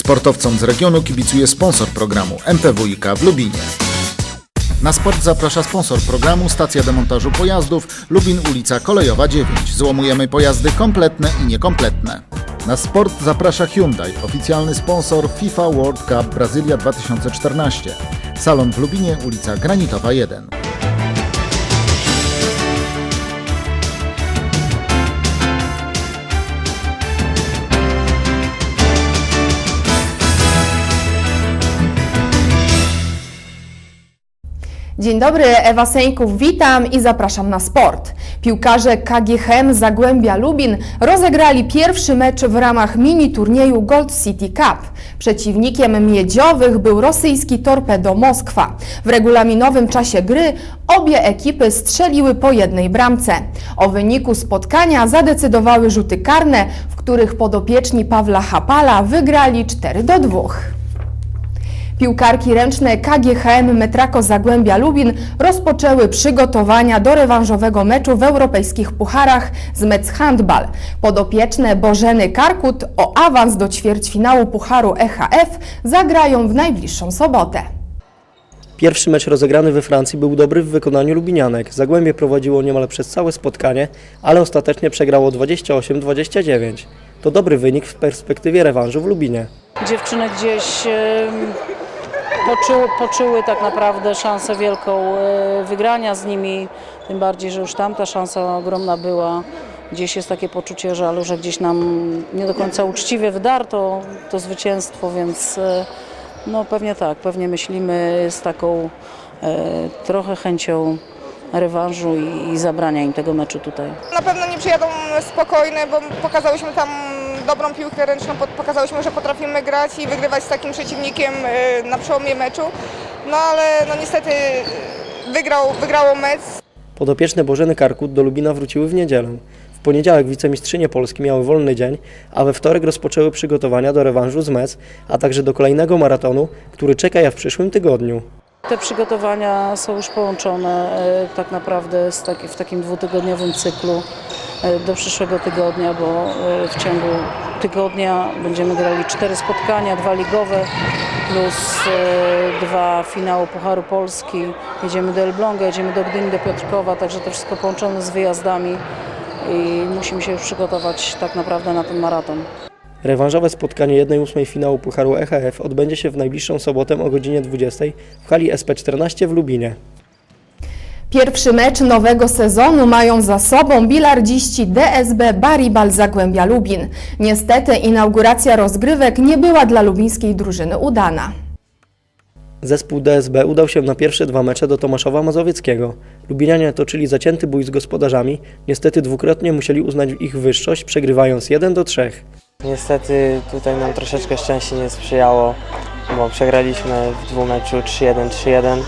Sportowcom z regionu kibicuje sponsor programu MPWiK w Lubinie. Na sport zaprasza sponsor programu Stacja Demontażu Pojazdów Lubin ulica Kolejowa 9. Złomujemy pojazdy kompletne i niekompletne. Na sport zaprasza Hyundai, oficjalny sponsor FIFA World Cup Brazylia 2014. Salon w Lubinie, ulica Granitowa 1. Dzień dobry, Ewa Seńków, witam i zapraszam na sport. Piłkarze KGHM Zagłębia Lubin rozegrali pierwszy mecz w ramach mini turnieju Gold City Cup. Przeciwnikiem miedziowych był rosyjski Torpedo Moskwa. W regulaminowym czasie gry obie ekipy strzeliły po jednej bramce. O wyniku spotkania zadecydowały rzuty karne, w których podopieczni Pawła Hapala wygrali 4 do 2. Piłkarki ręczne KGHM Metrako Zagłębia Lubin rozpoczęły przygotowania do rewanżowego meczu w europejskich pucharach z Mec Handball. Podopieczne Bożeny Karkut o awans do ćwierćfinału Pucharu EHF zagrają w najbliższą sobotę. Pierwszy mecz rozegrany we Francji był dobry w wykonaniu Lubinianek. Zagłębie prowadziło niemal przez całe spotkanie, ale ostatecznie przegrało 28-29. To dobry wynik w perspektywie rewanżu w Lubinie. dziewczyny gdzieś poczuły, poczuły tak naprawdę szansę wielką e, wygrania z nimi, tym bardziej, że już tamta szansa ogromna była. Gdzieś jest takie poczucie żalu, że gdzieś nam nie do końca uczciwie wydarto to zwycięstwo, więc e, no pewnie tak, pewnie myślimy z taką e, trochę chęcią rewanżu i, i zabrania im tego meczu tutaj. Na pewno nie przyjadą spokojne, bo pokazałyśmy tam dobrą piłkę ręczną, pokazałyśmy, że potrafimy grać i wygrywać z takim przeciwnikiem y, na przełomie meczu. No ale no niestety y, wygrał, wygrało mecz. Podopieczne Bożeny Karkut do Lubina wróciły w niedzielę. W poniedziałek wicemistrzynie Polski miały wolny dzień, a we wtorek rozpoczęły przygotowania do rewanżu z Mec, a także do kolejnego maratonu, który czeka je w przyszłym tygodniu. Te przygotowania są już połączone e, tak naprawdę z taki, w takim dwutygodniowym cyklu do przyszłego tygodnia, bo e, w ciągu tygodnia będziemy grali cztery spotkania, dwa ligowe plus e, dwa finały Pucharu Polski. Jedziemy do Elbląga, jedziemy do Gdyni, do Piotrkowa, także to wszystko połączone z wyjazdami i musimy się już przygotować tak naprawdę na ten maraton. Rewanżowe spotkanie 1-8 finału Pucharu EHF odbędzie się w najbliższą sobotę o godzinie 20 w hali SP14 w Lubinie. Pierwszy mecz nowego sezonu mają za sobą bilardziści DSB Baribal Zagłębia Lubin. Niestety inauguracja rozgrywek nie była dla lubińskiej drużyny udana. Zespół DSB udał się na pierwsze dwa mecze do Tomaszowa Mazowieckiego. Lubinianie toczyli zacięty bój z gospodarzami, niestety dwukrotnie musieli uznać ich wyższość, przegrywając 1 do 3. Niestety tutaj nam troszeczkę szczęście nie sprzyjało, bo przegraliśmy w dwumeczu 3-1, 3-1.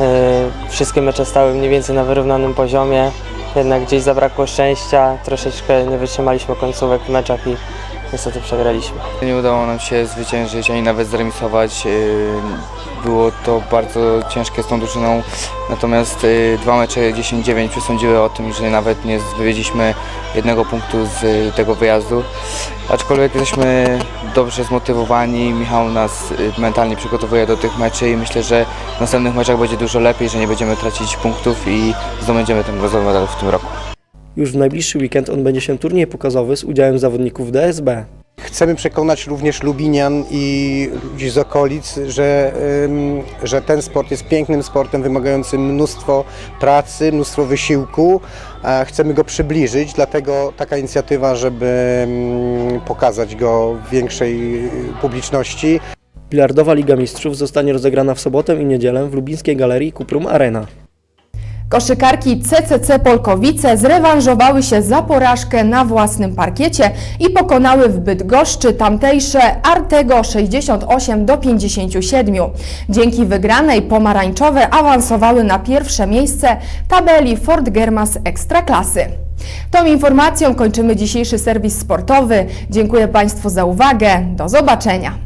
Yy, Wszystkie mecze stały mniej więcej na wyrównanym poziomie, jednak gdzieś zabrakło szczęścia, troszeczkę nie wytrzymaliśmy końcówek w meczach i niestety przegraliśmy. Nie udało nam się zwyciężyć ani nawet zremisować. Yy, Było to bardzo ciężkie z tą drużyną, natomiast yy, dwa mecze 10-9 przesądziły o tym, że nawet nie zdobyliśmy jednego punktu z yy, tego wyjazdu. Aczkolwiek jesteśmy dobrze zmotywowani, Michał nas mentalnie przygotowuje do tych meczy i myślę, że w następnych meczach będzie dużo lepiej, że nie będziemy tracić punktów i zdobędziemy ten brązowy medal w tym roku. Już w najbliższy weekend odbędzie się turniej pokazowy z udziałem zawodników DSB. Chcemy przekonać również Lubinian i ludzi z okolic, że, że ten sport jest pięknym sportem wymagającym mnóstwo pracy, mnóstwo wysiłku. Chcemy go przybliżyć, dlatego taka inicjatywa, żeby pokazać go większej publiczności. Bilardowa Liga Mistrzów zostanie rozegrana w sobotę i niedzielę w lubińskiej galerii Kuprum Arena. Koszykarki CCC Polkowice zrewanżowały się za porażkę na własnym parkiecie i pokonały w Bydgoszczy tamtejsze Artego 68 do 57. Dzięki wygranej pomarańczowe awansowały na pierwsze miejsce tabeli Fort Germas Ekstraklasy. Tą informacją kończymy dzisiejszy serwis sportowy. Dziękuję Państwu za uwagę. Do zobaczenia.